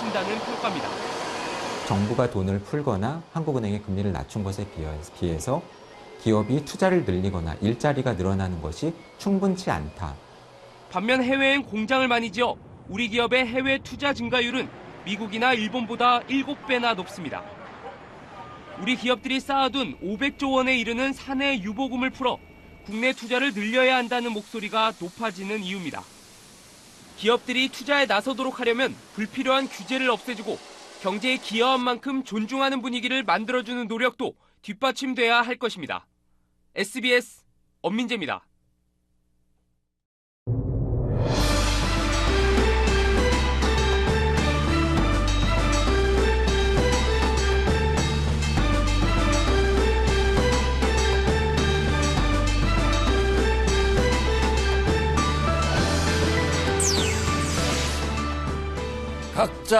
미친다는 평가입니다. 정부가 돈을 풀거나 한국은행이 금리를 낮춘 것에 비해- 비해서 기업이 투자를 늘리거나 일자리가 늘어나는 것이 충분치 않다. 반면 해외엔 공장을 많이 지어 우리 기업의 해외 투자 증가율은 미국이나 일본보다 7배나 높습니다. 우리 기업들이 쌓아둔 500조 원에 이르는 사내 유보금을 풀어 국내 투자를 늘려야 한다는 목소리가 높아지는 이유입니다. 기업들이 투자에 나서도록 하려면 불필요한 규제를 없애주고 경제에 기여한 만큼 존중하는 분위기를 만들어주는 노력도 뒷받침돼야 할 것입니다. SBS 엄민재입니다. 각자